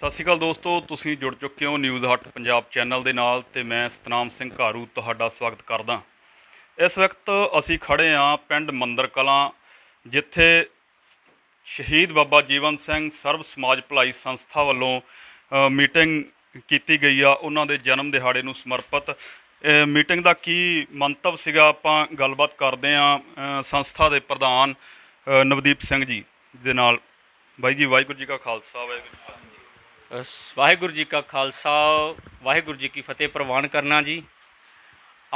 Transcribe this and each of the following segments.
ਸਤਿ ਸ਼੍ਰੀ ਅਕਾਲ ਦੋਸਤੋ, ਤੁਸੀਂ ਜੁੜ ਚੁੱਕੇ ਹੋ ਨਿਊਜ਼ ਹੱਟ ਪੰਜਾਬ ਚੈਨਲ ਦੇ ਨਾਲ ਤੇ ਮੈਂ ਸਤਨਾਮ ਸਿੰਘ ਘਾਰੂ ਤੁਹਾਡਾ ਸਵਾਗਤ ਕਰਦਾ। ਇਸ ਵਕਤ ਅਸੀਂ ਖੜੇ ਹਾਂ ਪਿੰਡ ਮੰਦਰ ਕਲਾਂ ਜਿੱਥੇ ਸ਼ਹੀਦ ਬਾਬਾ ਜੀਵਨ ਸਿੰਘ ਸਰਬ ਸਮਾਜ ਭਲਾਈ ਸੰਸਥਾ ਵੱਲੋਂ ਮੀਟਿੰਗ ਕੀਤੀ ਗਈ ਆ। ਉਹਨਾਂ ਦੇ ਜਨਮ ਦਿਹਾੜੇ ਨੂੰ ਸਮਰਪਿਤ। ਮੀਟਿੰਗ ਦਾ ਕੀ ਮੰਤਵ ਸੀਗਾ? ਆਪਾਂ ਗੱਲਬਾਤ ਕਰਦੇ ਹਾਂ ਸੰਸਥਾ ਦੇ ਪ੍ਰਧਾਨ ਨਵਦੀਪ ਸਿੰਘ ਜੀ ਦੇ ਨਾਲ। ਬਾਈ ਜੀ, ਵਾਹਿਗੁਰੂ ਜੀ ਕਾ ਖਾਲਸਾ, ਵਾਹਿਗੁਰੂ ਜੀ ਵਾਹਿਗੁਰੂ ਜੀ ਕਾ ਖਾਲਸਾ, ਵਾਹਿਗੁਰੂ ਜੀ ਕੀ ਫਤਿਹ, ਪ੍ਰਵਾਨ ਕਰਨਾ ਜੀ।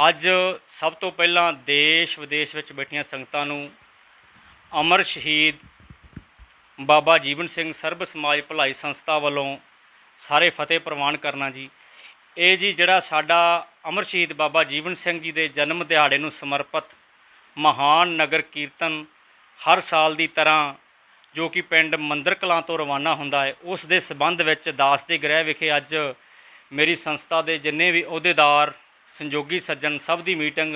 ਅੱਜ ਸਭ ਤੋਂ ਪਹਿਲਾਂ ਦੇਸ਼ ਵਿਦੇਸ਼ ਵਿੱਚ ਬੈਠੀਆਂ ਸੰਗਤਾਂ ਨੂੰ ਅਮਰ ਸ਼ਹੀਦ ਬਾਬਾ ਜੀਵਨ ਸਿੰਘ ਸਰਬ ਸਮਾਜ ਭਲਾਈ ਸੰਸਥਾ ਵੱਲੋਂ ਸਾਰੇ ਫਤਿਹ ਪ੍ਰਵਾਨ ਕਰਨਾ ਜੀ। ਇਹ ਜੀ ਜਿਹੜਾ ਸਾਡਾ ਅਮਰ ਸ਼ਹੀਦ ਬਾਬਾ ਜੀਵਨ ਸਿੰਘ ਜੀ ਦੇ ਜਨਮ ਦਿਹਾੜੇ ਨੂੰ ਸਮਰਪਿਤ ਮਹਾਨ ਨਗਰ ਕੀਰਤਨ ਹਰ ਸਾਲ ਦੀ ਤਰ੍ਹਾਂ ਜੋ ਕਿ ਪਿੰਡ ਮੰਦਰ ਕਲਾਂ ਤੋਂ ਰਵਾਨਾ ਹੁੰਦਾ ਹੈ, ਉਸ ਦੇ ਸਬੰਧ ਵਿੱਚ ਦਾਸ ਦੇ ਗ੍ਰਹਿ ਵਿਖੇ ਅੱਜ ਮੇਰੀ ਸੰਸਥਾ ਦੇ ਜਿੰਨੇ ਵੀ ਅਹੁਦੇਦਾਰ ਸੰਯੋਗੀ ਸੱਜਣ ਸਭ ਦੀ ਮੀਟਿੰਗ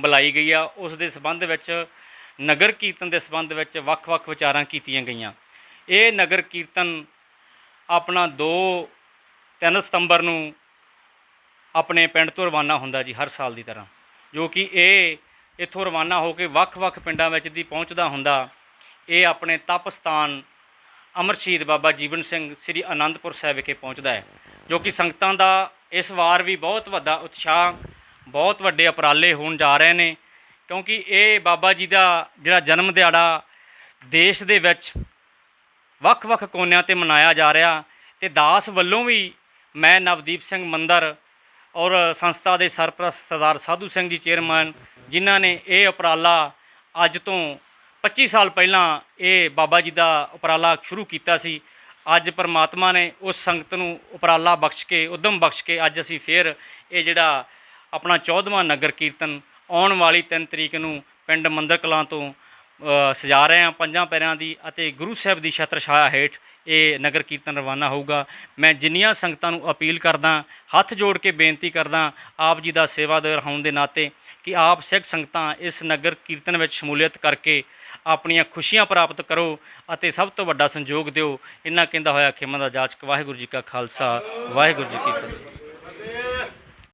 ਬੁਲਾਈ ਗਈ ਆ। ਉਸ ਦੇ ਸਬੰਧ ਵਿੱਚ, ਨਗਰ ਕੀਰਤਨ ਦੇ ਸਬੰਧ ਵਿੱਚ ਵੱਖ-ਵੱਖ ਵਿਚਾਰਾਂ ਕੀਤੀਆਂ ਗਈਆਂ। ਇਹ ਨਗਰ ਕੀਰਤਨ ਆਪਣਾ 2 3 ਸਤੰਬਰ ਨੂੰ ਆਪਣੇ ਪਿੰਡ ਤੋਂ ਰਵਾਨਾ ਹੁੰਦਾ ਜੀ, ਹਰ ਸਾਲ ਦੀ ਤਰ੍ਹਾਂ। ਜੋ ਕਿ ਇਹ ਇੱਥੋਂ ਰਵਾਨਾ ਹੋ ਕੇ ਵੱਖ-ਵੱਖ ਪਿੰਡਾਂ ਵਿੱਚ ਦੀ ਪਹੁੰਚਦਾ ਹੁੰਦਾ। ਇਹ ਆਪਣੇ ਤਪ ਸਥਾਨ ਅਮਰ ਸ਼ਹੀਦ ਬਾਬਾ ਜੀਵਨ ਸਿੰਘ ਸ੍ਰੀ ਅਨੰਦਪੁਰ ਸਾਹਿਬ ਵਿਖੇ ਪਹੁੰਚਦਾ ਹੈ, ਜੋ ਕਿ ਸੰਗਤਾਂ ਦਾ ਇਸ ਵਾਰ ਵੀ ਬਹੁਤ ਵੱਡਾ ਉਤਸ਼ਾਹ, ਬਹੁਤ ਵੱਡੇ ਉਪਰਾਲੇ ਹੋਣ ਜਾ ਰਹੇ ਨੇ, ਕਿਉਂਕਿ ਇਹ ਬਾਬਾ ਜੀ ਦਾ ਜਿਹੜਾ ਜਨਮ ਦਿਹਾੜਾ ਦੇਸ਼ ਦੇ ਵਿੱਚ ਵੱਖ-ਵੱਖ ਕੋਨਿਆਂ ਤੇ ਮਨਾਇਆ ਜਾ ਰਿਹਾ ਤੇ ਦਾਸ ਵੱਲੋਂ ਵੀ ਮੈਂ ਨਵਦੀਪ ਸਿੰਘ ਮੰਦਰ ਔਰ ਸੰਸਥਾ ਦੇ ਸਰਪ੍ਰਸਤ ਸਰਦਾਰ ਸਾਧੂ ਸਿੰਘ ਜੀ ਚੇਅਰਮੈਨ ਜਿਨ੍ਹਾਂ ਨੇ ਇਹ ਉਪਰਾਲਾ ਅੱਜ ਤੋਂ 25 ਸਾਲ ਪਹਿਲਾਂ ਇਹ ਬਾਬਾ ਜੀ ਦਾ ਉਪਰਾਲਾ ਸ਼ੁਰੂ ਕੀਤਾ ਸੀ। ਅੱਜ ਪਰਮਾਤਮਾ ਨੇ ਉਸ ਸੰਗਤ ਨੂੰ ਉਪਰਾਲਾ ਬਖਸ਼ ਕੇ, ਉਦਮ ਬਖਸ਼ ਕੇ ਅੱਜ ਅਸੀਂ ਫੇਰ ਇਹ ਜਿਹੜਾ ਆਪਣਾ 14ਵਾਂ ਨਗਰ ਕੀਰਤਨ ਆਉਣ ਵਾਲੀ 3 ਤਰੀਕ ਨੂੰ ਪਿੰਡ ਮੰਦਰ ਕਲਾਂ ਤੋਂ ਸਜਾ ਰਹੇ ਹਾਂ ਪੰਜਾਂ ਪੈਰਿਆਂ ਦੀ ਅਤੇ ਗੁਰੂ ਸਾਹਿਬ ਦੀ ਛਤਰ ਛਾਇਆ ਹੇਠ ਇਹ ਨਗਰ ਕੀਰਤਨ ਰਵਾਨਾ ਹੋਊਗਾ। ਮੈਂ ਜਿੰਨੀਆਂ ਸੰਗਤਾਂ ਨੂੰ ਅਪੀਲ ਕਰਦਾ, ਹੱਥ ਜੋੜ ਕੇ ਬੇਨਤੀ ਕਰਦਾ, ਆਪ ਜੀ ਦਾ ਸੇਵਾਦਾਰ ਹੋਣ ਦੇ ਨਾਤੇ ਕਿ ਆਪ ਸਿੱਖ ਸੰਗਤਾਂ ਇਸ ਨਗਰ ਕੀਰਤਨ ਵਿੱਚ ਸ਼ਮੂਲੀਅਤ ਕਰਕੇ ਆਪਣੀਆਂ ਖੁਸ਼ੀਆਂ ਪ੍ਰਾਪਤ ਕਰੋ ਅਤੇ ਸਭ ਤੋਂ ਵੱਡਾ ਸੰਯੋਗ ਦਿਓ। ਇਹਨਾਂ ਕਹਿੰਦਾ ਹੋਇਆ ਖਿਮਾ ਦਾ ਜਾਚਕ ਵਾਹਿਗੁਰੂ ਜੀ ਕਾ ਖਾਲਸਾ, ਵਾਹਿਗੁਰੂ ਜੀ ਕੀ ਫਤਿਹ।